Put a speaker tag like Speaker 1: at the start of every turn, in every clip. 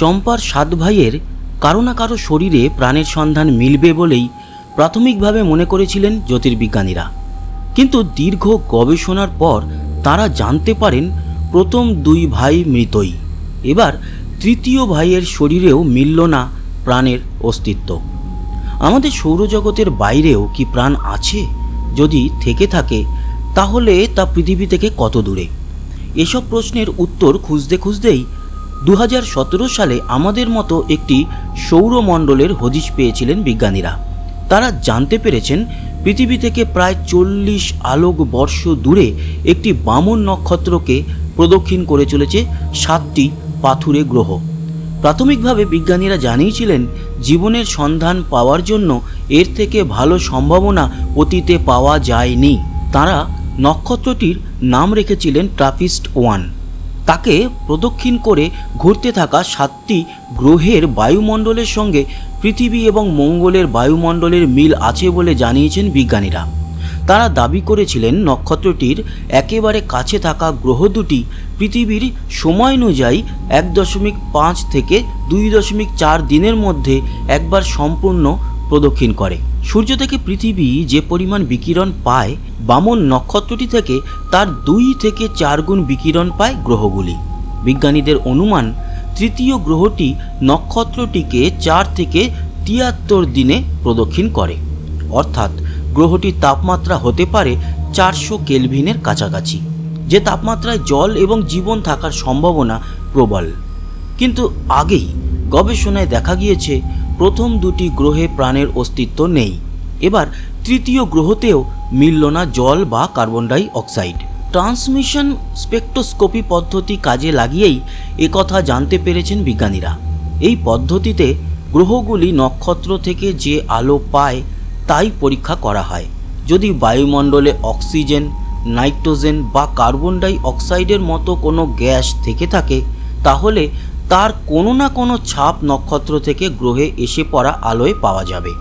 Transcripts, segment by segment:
Speaker 1: চম্পার সাত ভাইয়ের কারও না কারও শরীরে প্রাণের সন্ধান মিলবে বলেই প্রাথমিকভাবে মনে করেছিলেন জ্যোতির্বিজ্ঞানীরা। কিন্তু দীর্ঘ গবেষণার পর তারা জানতে পারেন, প্রথম দুই ভাই মৃতই। এবার তৃতীয় ভাইয়ের শরীরেও মিলল না প্রাণের অস্তিত্ব। আমাদের সৌরজগতের বাইরেও কি প্রাণ আছে? যদি থেকে থাকে, তাহলে তা পৃথিবী থেকে কত দূরে? এসব প্রশ্নের উত্তর খুঁজতে খুঁজতেই দু হাজার সতেরো সালে আমাদের মতো একটি সৌরমণ্ডলের হদিশ পেয়েছিলেন বিজ্ঞানীরা। তারা জানতে পেরেছেন, পৃথিবী থেকে প্রায় চল্লিশ আলোক বর্ষ দূরে একটি বামন নক্ষত্রকে প্রদক্ষিণ করে চলেছে সাতটি পাথুরে গ্রহ। প্রাথমিকভাবে বিজ্ঞানীরা জানিয়েছিলেন, জীবনের সন্ধান পাওয়ার জন্য এর থেকে ভালো সম্ভাবনা অতীতে পাওয়া যায়নি। তারা নক্ষত্রটির নাম রেখেছিলেন ট্রাপিস্ট ওয়ান। তাকে প্রদক্ষিণ করে ঘুরতে থাকা সাতটি গ্রহের বায়ুমণ্ডলের সঙ্গে পৃথিবী এবং মঙ্গলের বায়ুমণ্ডলের মিল আছে বলে জানিয়েছেন বিজ্ঞানীরা। তারা দাবি করেছিলেন নক্ষত্রটির একেবারে কাছে থাকা গ্রহ দুটি পৃথিবীর সময় অনুযায়ী এক দশমিক পাঁচ থেকে দুই দশমিক চার দিনের মধ্যে একবার সম্পূর্ণ প্রদক্ষিণ করে। সূর্য থেকে পৃথিবী যে পরিমাণ বিকিরণ পায়, বামন নক্ষত্রটি থেকে তার দুই থেকে চার গুণ বিকিরণ পায় গ্রহগুলি। বিজ্ঞানীদের অনুমান, তৃতীয় গ্রহটি নক্ষত্রটিকে চার থেকে তিয়াত্তর দিনে প্রদক্ষিণ করে। অর্থাৎ গ্রহটির তাপমাত্রা হতে পারে চারশো কেলভিনের কাছাকাছি, যে তাপমাত্রায় জল এবং জীবন থাকার সম্ভাবনা প্রবল। কিন্তু আগেই গবেষণায় দেখা গিয়েছে প্রথম দুটি গ্রহে প্রাণের অস্তিত্ব নেই। এবার তৃতীয় গ্রহতেও মিলল না জল বা carbon dioxide. Transmission spectroscopy পদ্ধতি কাজে লাগিয়েই একথা জানতে পেরেছেন বিজ্ঞানীরা। এই পদ্ধতিতে গ্রহগুলি নক্ষত্র থেকে যে আলো পায় তাই পরীক্ষা করা হয়। যদি বায়ুমণ্ডলে অক্সিজেন, নাইট্রোজেন বা কার্বন ডাই অক্সাইডের মতো কোনো গ্যাস থেকে থাকে, তাহলে তার কোনো না কোনো ছাপ নক্ষত্র থেকে গ্রহে এসে পড়া আলোয় পাওয়া যাবে।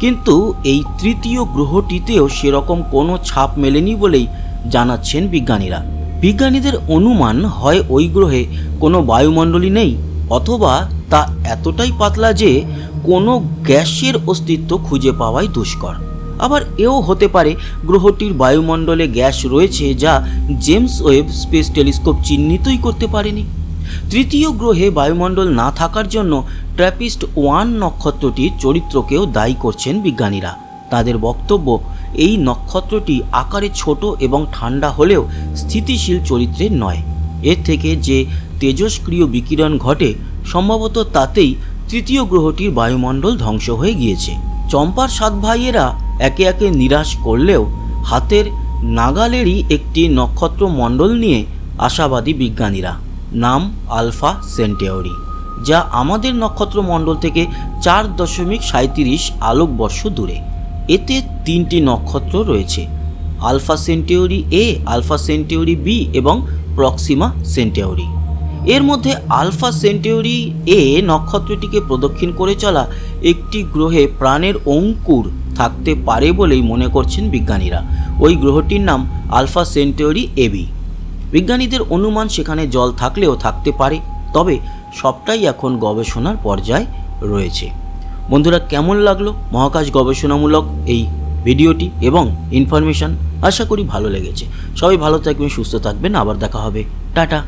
Speaker 1: কিন্তু এই তৃতীয় গ্রহটিতেও সেরকম কোনো ছাপ মেলেনি বলেই জানাচ্ছেন বিজ্ঞানীরা। বিজ্ঞানীদের অনুমান হয় ওই গ্রহে কোনো বায়ুমণ্ডলী নেই, অথবা তা এতটাই পাতলা যে কোনো গ্যাসের অস্তিত্ব খুঁজে পাওয়াই দুষ্কর। আবার এও হতে পারে গ্রহটির বায়ুমণ্ডলে গ্যাস রয়েছে যা জেমস ওয়েব স্পেস টেলিস্কোপ চিহ্নিতই করতে পারেনি। তৃতীয় গ্রহে বায়ুমণ্ডল না থাকার জন্য ট্র্যাপিস্ট ওয়ান নক্ষত্রটির চরিত্রকেও দায়ী করছেন বিজ্ঞানীরা। তাদের বক্তব্য, এই নক্ষত্রটি আকারে ছোট এবং ঠান্ডা হলেও স্থিতিশীল চরিত্রের নয়। এর থেকে যে তেজস্ক্রিয় বিকিরণ ঘটে, সম্ভবত তাতেই তৃতীয় গ্রহটির বায়ুমণ্ডল ধ্বংস হয়ে গিয়েছে। চম্পার সাত ভাইয়েরা একে একে নিরাশ করলেও হাতের নাগালেরই একটি নক্ষত্র মণ্ডল নিয়ে আশাবাদী বিজ্ঞানীরা। নাম আলফা সেন্টেওরি যা আমাদের নক্ষত্র মণ্ডল থেকে চার দশমিক সাঁত্রিশ আলোকবর্ষ দূরে। এতে তিনটি নক্ষত্র রয়েছে, Alpha Centauri A, Alpha Centauri B এবং প্রক্সিমা সেন্টিওরি এর মধ্যে আলফা সেন্টিওরি এ নক্ষত্রটিকে প্রদক্ষিণ করে চলা একটি গ্রহে প্রাণের অঙ্কুর থাকতে পারে বলেই মনে করছেন বিজ্ঞানীরা। ওই গ্রহটির নাম আলফা সেন্টিওরি এবি বিজ্ঞানীদের অনুমান সেখানে জল থাকলেও থাকতে পারে, তবে সবটাই এখন গবেষণার পর্যায়ে রয়েছে। বন্ধুরা, কেমন লাগল মহাকাশ গবেষণামূলক এই ভিডিওটি এবং ইনফরমেশান আশা করি ভালো লেগেছে। সবাই ভালো থাকবেন, সুস্থ থাকবেন। আবার দেখা হবে। টাটা।